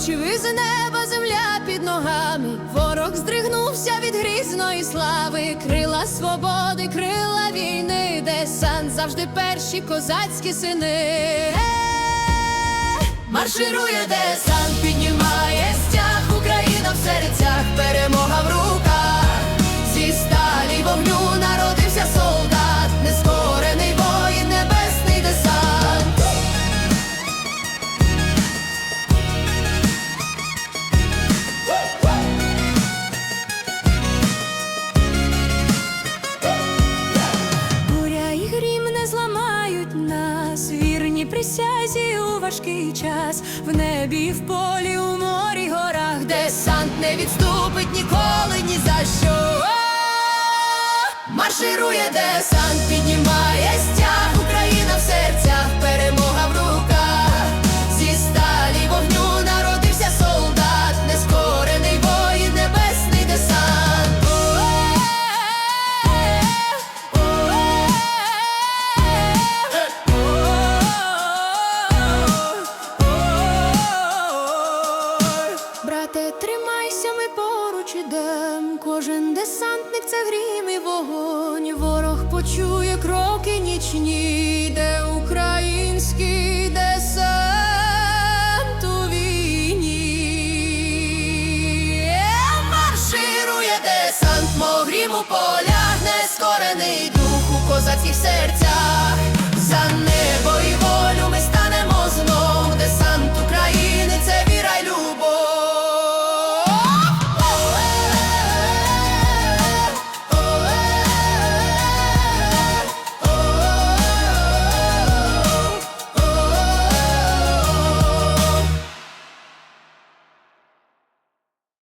ночі із неба земля під ногами. Ворог здригнувся від грізної слави, крила свободи, крила війни, десант завжди перші козацькі сини. Е, Марширує десант, не зламають нас, вірні присязі у важкий час, в небі, в полі, у морі, горах, десант не відступить ніколи ні за що. Марширує десант, піднімає стяг, Україна в серцях, поруч. Кожен десантник це грім і вогонь. Ворог почує кроки нічні, де український десант у війні. Марширує десант, мов грім у полях, нескорений дух у козацьких серцях.